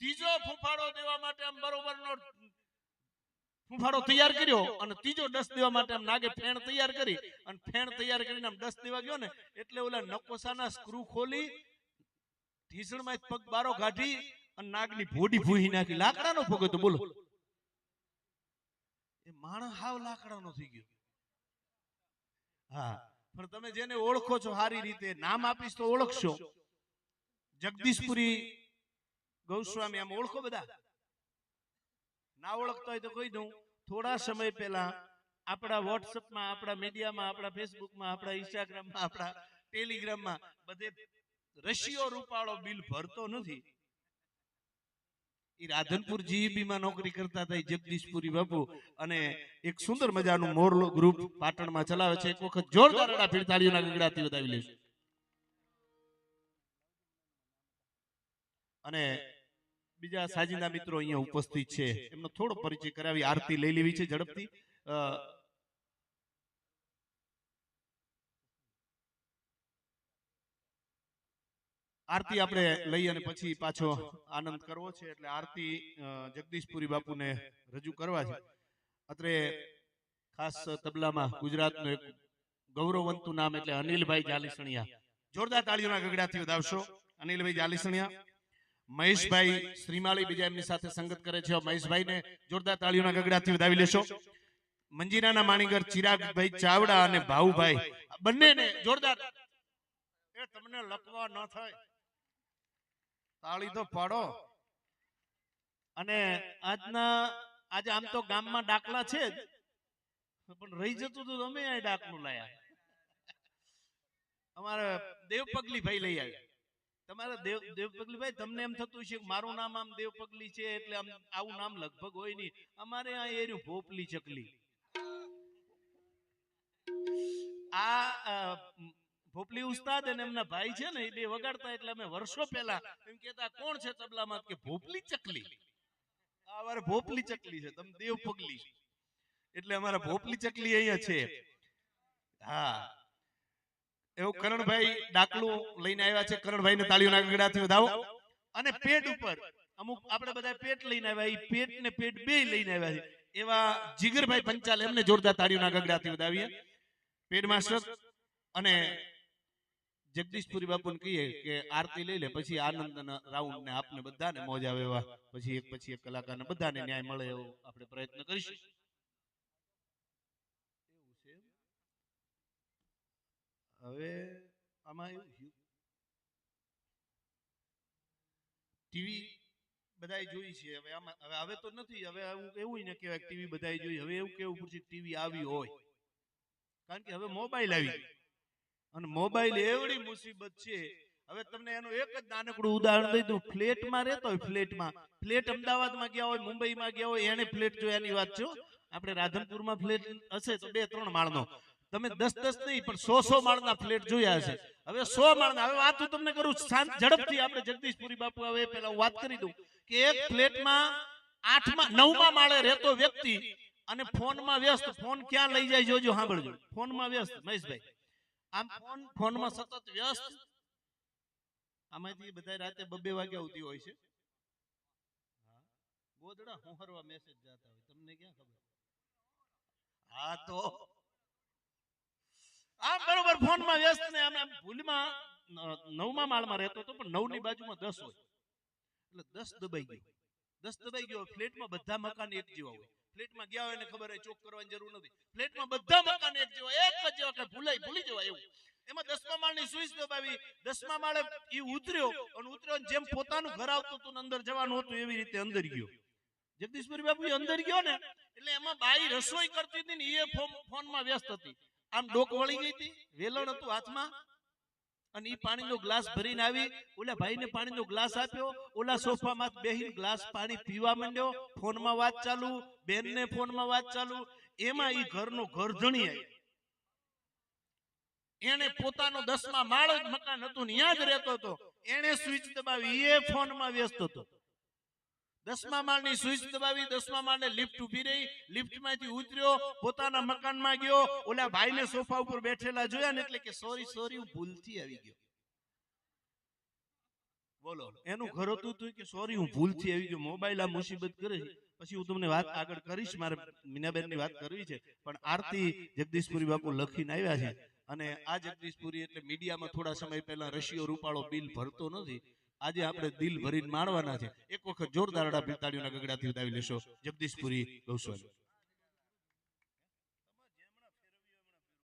ત્રીજો ફૂફાડો દેવા માટે આમ બરોબરનો ફૂફાડો તૈયાર કર્યો અને ત્રીજો દસ દેવા માટે આમ નાગે ફેણ તૈયાર કરી અને ફેણ તૈયાર કરીને આમ દસ દેવા ગયો ને, એટલે ઓલા નકોસાના સ્ક્રૂ ખોલી, ઢીસણમાં પગ બારો કાઢી અને નાગની ભોડી ભૂહી નાખી. લાકડાનો ફોગો તો બોલો. એ માણસ હાવ લાકડાનો થઈ ગયો. હા, પણ તમે જેને ઓળખો છો સારી રીતે, નામ આપીશ તો ઓળખશો. જગદીશપુરી ગૌસ્વામી, આમ ઓળખો બધા? ના ઓળખતા હોય તો કહી દઉં, થોડા સમય પહેલા આપણા વોટ્સઅપમાં આપણા મીડિયામાં આપણા ફેસબુકમાં આપણા ઇન્સ્ટાગ્રામમાં આપણા ટેલિગ્રામમાં બધે રશિયો રૂપાળો બિલ ભરતો નથી. એ રાધનપુર જીઈબીમાં નોકરી કરતા હતા જગદીશપુરી બાપુ. અને એક સુંદર મજાનું મોરલો ગ્રુપ પાટણમાં ચલાવે છે. એક વખત જોરદાર અડા પીડતાળીઓના ગગડાથી બતાવી લેશું અને બીજા સાજીના મિત્રો અહીંયા ઉપસ્થિત છે. એમનો થોડો પરિચય કરાવી આરતી લઈ લેવી છે ઝડપથી. આરતી આપણે લઈ અને પછી પાછો આનંદ કરવો છે એટલે આરતી જગદીશપુરી બાપુને રજૂ કરવા છે. અત્રે ખાસ તબલામાં ગુજરાતનું એક ગૌરવવંતું નામ એટલે અનિલભાઈ જાલીસણિયા. જોરદાર તાળીઓના ગગડાથી વધાવશો. અનિલભાઈ જાલીસણિયા. મહેશભાઈ શ્રીમાળી બીજા એમની સાથે સંગત કરે છે. મહેશભાઈને જોરદાર તાળીઓના ગગડાથી વધાવી લેશો. મંજીરાના માણીગર ચિરાગભાઈ ચાવડા અને ભાઉભાઈ બંનેને જોરદાર. એ તમને લખવા ન થાય. તાળી તો પાડો. અને આજના, આજે આમ તો ગામમાં ડાકલા છે જ, પણ રહી જતું તો તમે ડાકલું લાયા અમારે દેવપગલી ભાઈ લઈ આવ્યા. તમારે દેવ દેવ પગલી તમને એમ થતું છે મારું નામ આમ દેવ પગલી છે એટલે આમ આવું નામ લગભગ હોય નહીં. અમારે આ એર્યું ભોપલી ચકલી. આ ભોપલી ઉસ્તાદ અને એમના ભાઈ છે ને એ બે વગાડતા એટલે અમે વર્ષો પહેલા એમ કેતા કોણ છે તબલામાં? કે ભોપલી ચકલી. આ ભોપલી ચકલી છે તમે દેવ પગલી. એટલે અમારા ભોપલી ચકલી અહીંયા છે. હા. એવું કરણભાઈ ડાકલું લઈને આવ્યા છે. કરણભાઈ ને તાળીઓના ગગડાથી વધાવો. અને પેટ ઉપર અમુક આપણે બધા પેટ લઈને આવ્યા એ પેટ ને પેટ બે લઈને આવ્યા છે. એવા જીગરભાઈ પંચાલ એમને જોરદાર તાળીઓના ગગડાથી વધાવીએ. પેડ માસ્ટર અને જગદીશપુરી બાપુને કહીએ કે આરતી લઈ લે પછી આનંદ રાઉન્ડ ને આપને બધાને મોજ આવે એવા. પછી એક પછી એક કલાકારને બધાને ન્યાય મળે એવો આપણે પ્રયત્ન કરીશું એવું છે એમ? હવે આમાં એવું ટીવી બધાય જોઈ છે. હવે આમાં, હવે હવે તો નથી. હવે એવું એવું ને કહેવાય ટીવી બધાય જોઈ. હવે એવું કેવું પડશે ટીવી આવી હોય. કારણ કે હવે મોબાઈલ આવી. અને મોબાઈલ એવડી મુસીબત છે. હવે તમને એનું એક જ નાનકડું ઉદાહરણ દઈ દઉં. ફ્લેટમાં રહેતો હોય ફ્લેટમાં. ફ્લેટ અમદાવાદમાં ગયા હોય, મુંબઈમાં ગયા હોય એને ફ્લેટ જોયાની વાત છો. આપણે રાધનપુરમાં ફ્લેટ હશે તો બે ત્રણ માળનો. તમે દસ દસ નહીં પણ સો સો માળના ફ્લેટ જોયા હશે હવે સો માળના હવે વાત હું તમને કરું શાંત ઝડપથી આપણે જગદીશપુરી બાપુ હવે પેલા વાત કરી દઉં કે એક ફ્લેટમાં આઠમાં નવમા માળે રહેતો વ્યક્તિ અને ફોનમાં વ્યસ્ત ફોન ક્યાં લઈ જાય જોજો સાંભળજો. ફોનમાં વ્યસ્ત મહેશભાઈ. આમ ફોન ફોનમાં સતત વ્યસ્ત. આમાંથી બધા રાતે બબે વાગ્યા સુધી હોય છે. હા. ગોદડા હોહરવા મેસેજ જાતા હોય તમને ક્યાં ખબર? હા તો બરોબર ફોનમાં વ્યસ્ત ને આમ ભૂલમાં નવમા માળમાં રહેતો હતો, પણ નવની બાજુમાં દસ હોય. એટલે દસ દબાઈ ગયો દસ દબાઈ ગયો, ફ્લેટમાં બધા મકાન એક જેવા હોય. ફ્લેટમાં ગયા હોય ને ખબર હોય, ચોક કરવાની જરૂર નથી. ફ્લેટમાં બધા મકાન એક જેવા એક જ જેવા કે ભૂલી જવાય એવું. એમાં દસમા માળની સ્વિચ દબાવી, દસમા માળે એ ઉતર્યો અને ઉતર્યો જેમ પોતાનું ઘર આવતું હતું અંદર જવાનું હતું, એવી રીતે અંદર ગયો. જગદીશપુરી બાપુ અંદર ગયો ને, એટલે એમાં બાઈ રસોઈ કરતી હતી ને એ ફોનમાં વ્યસ્ત હતી. આમ ડોક વળી ગઈ હતી વેલણ હતું હાથમાં. અને એ પાણીનો ગ્લાસ ભરીને આવી. ઓલા ભાઈને પાણીનો ગ્લાસ આપ્યો. ઓલા સોફામાં બેહીને ગ્લાસ પાણી પીવા માંડ્યો. ફોનમાં વાત ચાલુ. બેનને ફોનમાં વાત ચાલુ. એમાં એ ઘરનો ઘરધણી આવી. એને પોતાનો દસમા માળ મકાન હતું ને ત્યાં જ રહેતો હતો. એને સ્વિચ દબાવી. એ ફોનમાં વ્યસ્ત હતો. દસમા માળની સ્વિચ દબાવી, દસમા માળને લિફ્ટ ઊભી રહી લિફ્ટમાંથી ઉતર્યો, પોતાના મકાનમાં ગયો, ઓલા ભાઈને સોફા ઉપર બેઠેલા જોયા ને એટલે કે સોરી સોરી હું ભૂલથી આવી ગયો. બોલો, એનું ઘર હતું તું કે સોરી હું ભૂલથી આવી ગયો. મોબાઈલ આ મુસીબત કરે પછી હું તમને વાત આગળ કરીશ, મારે મીનાબેનની વાત કરવી છે, પણ આરતી જગદીશપુરી બાપુ લખીને આવ્યા છે. અને આ જગદીશપુરી એટલે મીડિયામાં થોડા સમય પહેલા રશિયો રૂપાળો બિલ ભરતો નથી. આજે આપણે દિલ ભરીને માણવાના છે. એક વખત જોરદાર પીતાળીઓના ગગડાથી ઉદાવી લેશો. જગદીશપુરી ગૌસ્વામી.